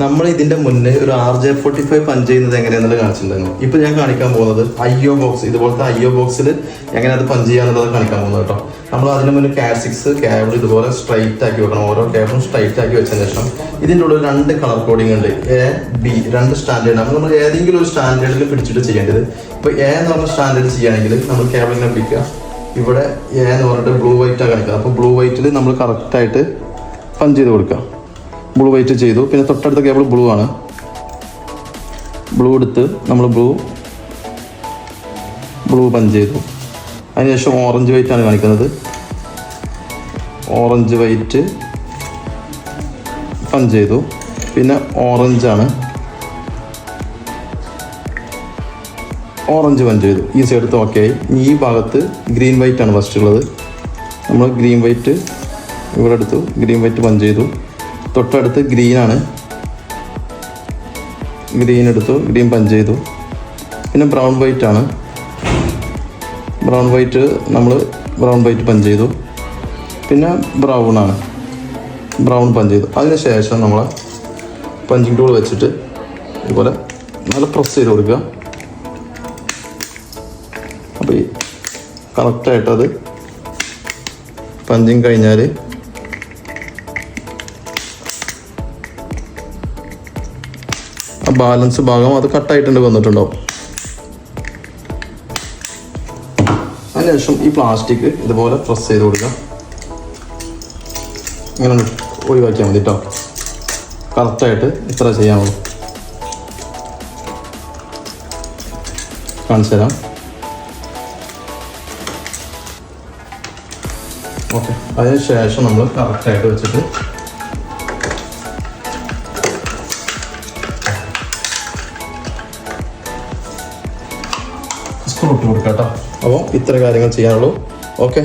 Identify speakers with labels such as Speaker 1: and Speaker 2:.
Speaker 1: നമ്മൾ ഇതിന്റെ മുന്നേ ഒരു R J forty five punch ചെയ്യുന്നത് എങ്ങനെയാണെന്നുള്ളത് കാണിച്ചിട്ടുണ്ടായിരുന്നു. ഇപ്പൊ ഞാൻ കാണിക്കാൻ പോകുന്നത് ഐഒ ബോക്സ് ഇതുപോലത്തെ ഐഒ ബോക്സിൽ എങ്ങനെ അത് പഞ്ച് ചെയ്യാന്നുള്ളത് കാണിക്കാൻ പോകുന്നത് കേട്ടോ. നമ്മൾ അതിന് മുന്നേ കാർ സിക്സ് കേബിൾ ഇതുപോലെ സ്ട്രൈറ്റ് ആക്കി വെക്കണം. ഓരോ കേബിളും സ്ട്രൈറ്റ് ആക്കി വെച്ചതിന് ശേഷം ഇതിന്റെ ഉള്ളിൽ രണ്ട് കളർ കോഡിംഗ് ഉണ്ട്. എ ബി രണ്ട് സ്റ്റാൻഡേർഡ് നമ്മൾ നമ്മൾ ഏതെങ്കിലും ഒരു സ്റ്റാൻഡേർഡിൽ പിടിച്ചിട്ട് ചെയ്യേണ്ടത്. ഇപ്പൊ എ എന്ന് പറഞ്ഞ സ്റ്റാൻഡേർഡ് ചെയ്യുകയാണെങ്കിൽ നമ്മൾ കേബിളിനെ പിടിക്കുക. ഇവിടെ എ എന്ന് പറഞ്ഞിട്ട് ബ്ലൂ വൈറ്റാണ് കാണിക്കുക. അപ്പോൾ ബ്ലൂ വൈറ്റിൽ നമ്മൾ കറക്റ്റായിട്ട് പഞ്ച് ചെയ്ത് കൊടുക്കുക. ബ്ലൂ വൈറ്റ് ചെയ്തു. പിന്നെ തൊട്ടടുത്ത കേബിൾ ബ്ലൂ ആണ്. ബ്ലൂ എടുത്ത് നമ്മൾ ബ്ലൂ ബ്ലൂ പഞ്ച് ചെയ്തു. അതിനുശേഷം ഓറഞ്ച് വൈറ്റ് ആണ് കാണിക്കുന്നത്. ഓറഞ്ച് വൈറ്റ് പഞ്ച് ചെയ്തു. പിന്നെ ഓറഞ്ചാണ് ഓറഞ്ച് പഞ്ച് ചെയ്തു. ഈ സൈഡത്ത് ഓക്കെ ആയി. ഈ ഭാഗത്ത് ഗ്രീൻ വൈറ്റ് ആണ് ഫസ്റ്റ് ഉള്ളത്. നമ്മൾ ഗ്രീൻ വൈറ്റ് ഇവിടെ എടുത്തു. ഗ്രീൻ വൈറ്റ് പഞ്ച് ചെയ്തു. തൊട്ടടുത്ത് ഗ്രീൻ ആണ് ഗ്രീൻ എടുത്തു ഗ്രീൻ പഞ്ച് ചെയ്തു. പിന്നെ ബ്രൗൺ വൈറ്റ് ആണ്. ബ്രൗൺ വൈറ്റ് നമ്മൾ ബ്രൗൺ വൈറ്റ് പഞ്ച് ചെയ്തു. പിന്നെ ബ്രൗൺ ആണ്. ബ്രൗൺ പഞ്ച് ചെയ്തു. അതിന് ശേഷം നമ്മൾ പഞ്ചിങ് ടൂൾ വെച്ചിട്ട് ഇതുപോലെ നല്ല പ്രസ് ചെയ്ത് കൊടുക്കുക. അപ്പോൾ ഈ കറക്റ്റായിട്ടത് പഞ്ചിങ് കഴിഞ്ഞാൽ ബാലൻസ് ഭാഗം അത് കട്ടായിട്ടുണ്ട് വന്നിട്ടുണ്ടാവും അതിനുശേഷം ഈ പ്ലാസ്റ്റിക് ഇതുപോലെ പ്രസ് ചെയ്ത് കൊടുക്കുക ഇങ്ങനെ ഒഴിവാക്കിയാൽ മതി കേട്ടോ കറക്റ്റായിട്ട് ഇത്ര ചെയ്യാമുള്ളൂ കാണിച്ചു തരാം. ഓക്കെ അതിന് ശേഷം നമ്മൾ കറക്റ്റായിട്ട് വെച്ചിട്ട് സ്ക്രൂ ഇട്ട് കൊടുക്കാം കേട്ടോ. അപ്പോൾ ഇത്ര കാര്യങ്ങൾ ചെയ്യാനുള്ളൂ. ഓക്കെ.